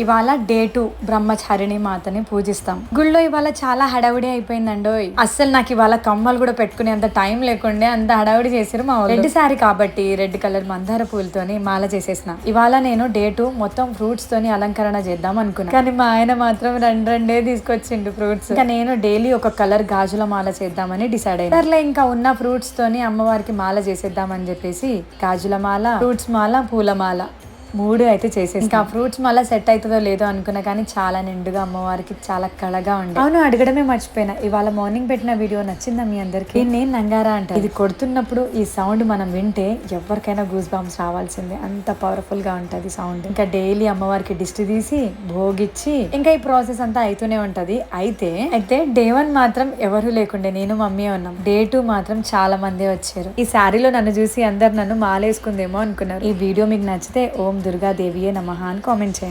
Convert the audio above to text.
ఇవాళ day two బ్రహ్మచారిణి మాతని పూజిస్తాం. గుళ్ళో ఇవాళ చాలా హడావిడి అయిపోయిందండోయ్. అస్సలు నాకు ఇవాళ కమ్మలు కూడా పెట్టుకునే అంత టైం లేకుండే అంత హడావిడి చేసారు మా రెడ్ శారీ కాబట్టి రెడ్ కలర్ మందార పూలతోని మాల చేసేసిన. ఇవాళ నేను డే టూ మొత్తం ఫ్రూట్స్ తోని అలంకరణ చేద్దాం అనుకున్నా. కానీ మా ఆయన మాత్రం రెండు రెండే తీసుకొచ్చిండు ఫ్రూట్స్. ఇంకా నేను డైలీ ఒక కలర్ గాజుల మాల చేద్దామని డిసైడ్ అయ్యాను సర్లే ఇంకా ఉన్న ఫ్రూట్స్ తోని అమ్మవారికి మాల చేసేద్దామని చెప్పేసి గాజుల మాల ఫ్రూట్స్ మాల పూల మాల మూడు అయితే చేసేసి ఇంకా ఫ్రూట్స్ మళ్ళీ సెట్ అవుతుందో లేదో అనుకున్నా కానీ చాలా నిండుగా అమ్మవారికి చాలా కళగా ఉంది అవును అడగడమే మర్చిపోయినా. ఇవాళ మార్నింగ్ పెట్టిన వీడియో నచ్చిందా మీ అందరికి? నేను నంగారా అంట ఇది కొడుతున్నప్పుడు ఈ సౌండ్ మనం వింటే ఎవరికైనా గూస్ బాంబ్స్ రావాల్సిందే. అంత పవర్ఫుల్గా ఉంటది సౌండ్ ఇంకా డైలీ అమ్మవారికి దిష్టి తీసి భోగిచ్చి ఇంకా ఈ ప్రాసెస్ అంతా అయితూనే ఉంటది. అయితే అయితే డే వన్ మాత్రం ఎవరు లేకుండే. నేను మమ్మీ ఉన్నాం. డే టూ మాత్రం చాలా మంది వచ్చారు. ఈ శారీలో నన్ను చూసి అందరు నన్ను మాలేసుకుందేమో అనుకున్నారు. ఈ వీడియో మీకు నచ్చితే ఓం దుర్గాదేవియే నమః అని కామెంట్ చేయండి.